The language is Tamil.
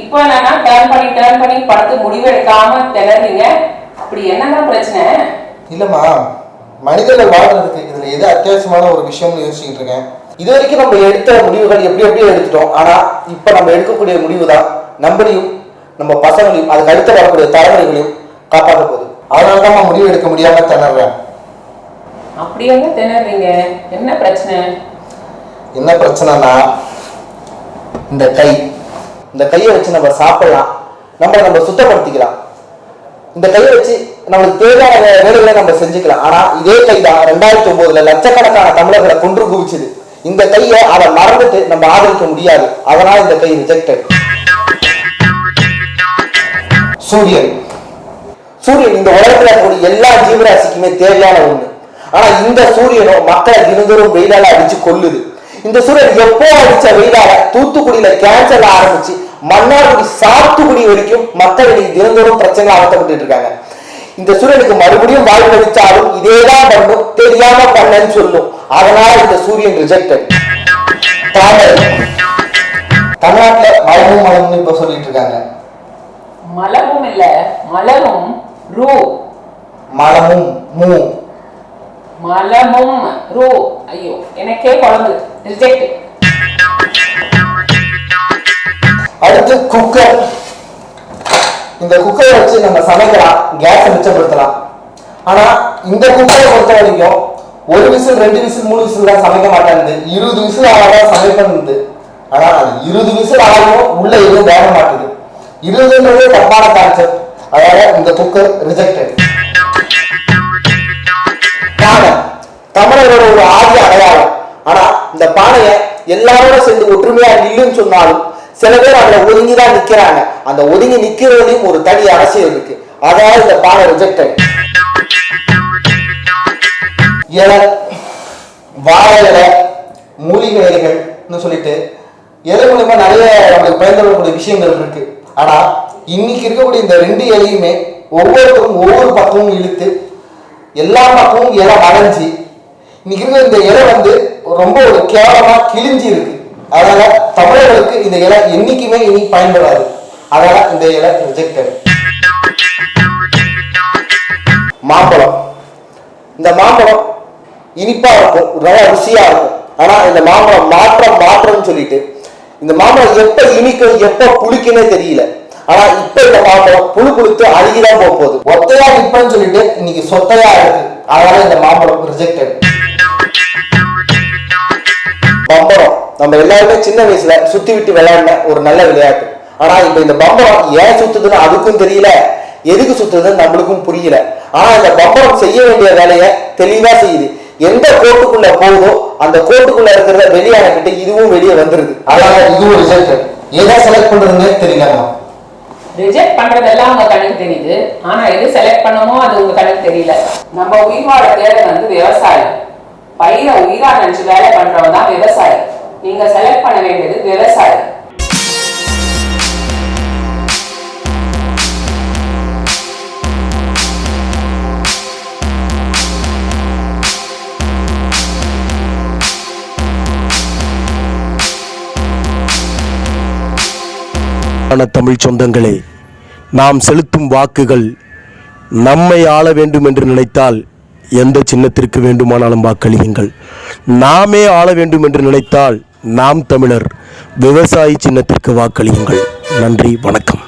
இப்போ என்னன்னா டேர்ன் பண்ணி டேர்ன் பண்ணி படுத்து முடிவு எடுக்காம திணறீங்க. இப்படி என்னங்க பிரச்சனை? இல்லைம்மா மனிதர்கள் வாழ்றதுக்கு இதில் எது அத்தியாவசியமான ஒரு விஷயம்னு யோசிச்சுட்டு இருக்கேன். இது வரைக்கும் நம்ம எடுத்த முடிவுகள் எப்படி எப்படியோ எடுத்துட்டோம்? ஆனால் இப்போ நம்ம எடுக்கக்கூடிய முடிவு தான் நம்மளையும் நம்ம பசங்களையும் அதுக்கு அடுத்து வரக்கூடிய தலைமுறைகளையும் காப்பாற்ற போகுது. அதனால தான் முடிவு எடுக்க முடியாமல் திணறேன். அப்படியாங்க திணறீங்க. என்ன பிரச்சனை? என்ன பிரச்சனைனா இந்த கை. இந்த கையை வச்சு நம்ம சாப்பிடலாம். நம்ம நம்ம சுத்தப்படுத்திக்கலாம். இந்த கையை வச்சு நம்மளுக்கு தேவையான வேலைகளை நம்ம செஞ்சுக்கலாம். ஆனா இதே கை தான் ரெண்டாயிரத்தி ஒன்பதுல லட்சக்கணக்கான தமிழர்களை கொன்று குவிச்சது. இந்த கையை அதை மறந்துட்டு நம்ம ஆதரிக்க முடியாது. அதனால இந்த கை ரிஜெக்டட் சூரியன். சூரியன் இந்த உலகத்துல இருக்கக்கூடிய எல்லா ஜீவராசிக்குமே தேவையான ஒண்ணு. ஆனா இந்த சூரியனும் மக்களை தினந்தோறும் வெயிலால அடிச்சு கொல்லுது. இந்த சூரியன் எப்போ அடிச்ச வெயிலால தூத்துக்குடியில கேன்சர்ல ஆரம்பிச்சு மன்னார்குடி சாத்துக்குடி வரைக்கும் மக்கள் இன்னைக்கு தினந்தோறும் பிரச்சனை அவத்தப்பட்டு இருக்காங்க. இந்த சூரியனுக்கு மறுபடியும் வாய்ப்பு அளிச்சாலும் இதேதான் பண்ணும் தெரியாம பண்ணன்னு சொல்லும். அதனால இந்த சூரியன் ரிஜெக்டட் தமிழ்நாட்டுல மழமும் மழமும் இப்ப சொல்லிட்டு இருக்காங்க. மலரும் இல்ல மலரும் ரூ. மலமும் மூ. மலமும் ரூ. ஐயோ எனக்கே குழம்பு. ரிஜெக்ட் அடுத்து குக்கர் இந்த குக்கரை வச்சு நம்ம சமைக்கலாம். கேஸை மிச்சப்படுத்தலாம். ஆனா இந்த குக்கரை பொறுத்த வரைக்கும் ஒரு விசில் ரெண்டு விசில் மூணு விசில் தான் சமைக்க மாட்டேங்குது இருபது விசில் ஆகாதான் சமைக்கணுது ஆனா அது இருபது விசில் ஆகும் உள்ள எதுவும் வேக மாட்டுது. இருபதுன்றது தப்பான கான்செப்ட் அதாவது இந்த குக்கர் ரிஜெக்டட் தமிழரோட ஒரு ஆதி அடையாளம். இந்த பானையை எல்லாரோட சேர்ந்து ஒற்றுமையா நில்லுன்னு சொன்னாலும் சில பேர் அதுல ஒதுங்கி தான் நிக்கிறாங்க. அந்த ஒதுங்கி நிக்கிறதுலயும் ஒரு தனி அரசியல் இருக்கு. அதாவது இந்த பானை ரிஜெக்டட் இலை வாழை இலை மூலிகை இலைகள்னு சொல்லிட்டு எது மூலியமா நிறைய நம்மளுக்கு பயன்படக்கூடிய விஷயங்கள் இருக்கு. ஆனா இன்னைக்கு இருக்கக்கூடிய இந்த ரெண்டு இலையுமே ஒவ்வொருத்தரும் ஒவ்வொரு பக்கமும் இழுத்து எல்லா பக்கமும் இலை வளைஞ்சு இன்னைக்கு இருக்கிற இந்த இலை வந்து ரொம்ப ஒரு கேவலமா கிழிஞ்சி இருக்கு அதனால தமிழர்களுக்கு இந்த இலை என்னைக்குமே இனி பயன்படாது. அதனால இந்த இலை ரிஜெக்டட் மாம்பழம். இந்த மாம்பழம் இனிப்பா இருக்கும் ரொம்ப ருசியா இருக்கும். ஆனா இந்த மாம்பழம் மாற்றம் மாற்றம்னு சொல்லிட்டு இந்த மாம்பழம் எப்ப இனிக்கும் எப்ப புளிக்குன்னே தெரியல. ஆனா இப்ப இந்த மாம்பழம் புழு புளித்து அழுகிதான் போக போகுது. ஒத்தையா நிப்பன்னு சொல்லிட்டு இன்னைக்கு சொத்தையா இருக்கு. அதனால இந்த மாம்பழம் ரிஜெக்டட் நம்ம எல்லாருமே சின்ன வயசுல சுத்தி விட்டு விளையாடின ஒரு நல்ல விளையாட்டு. ஆனா இப்ப இந்த பம்பரம் ஏன் சுத்துதுன்னு அதுக்கும் தெரியல. எதுக்கு சுத்துதுன்னு நம்மளுக்கும் புரியல. ஆனா இந்த பம்பரம் செய்ய வேண்டிய வேலையை தெளிவா செய்யுது. எந்த கோட்டுக்குள்ள போகுதோ அந்த கோட்டுக்குள்ள இருக்கிறத வெளியே அனுப்பிட்டு இதுவும் வெளியே வந்துருது. அதனால இதுவும் ரிசல்ட் எதை செலக்ட் பண்றதுன்னே தெரியலமா ரிஜெக்ட் பண்றதெல்லாம் உங்க கண்ணுக்கு தெரியுது. ஆனா எது செலக்ட் பண்ணமோ அது உங்க கண்ணுக்கு தெரியல. நம்ம உயிர் வாழ தேவை வந்து விவசாயம். பயிரை உயிரா நினைச்சு வேலை பண்றவன் தான் விவசாயி நீங்க செலக்ட் பண்ண வேண்டியது விவசாயம். தமிழ் சொந்தங்களே நாம் செலுத்தும் வாக்குகள் நம்மை ஆள வேண்டும் என்று நினைத்தால் எந்த சின்னத்திற்கு வேண்டுமானாலும் வாக்களியுங்கள். நாமே ஆள வேண்டும் என்று நினைத்தால் நாம் தமிழர் விவசாயி சின்னத்திற்கு வாக்களியுங்கள். நன்றி வணக்கம்.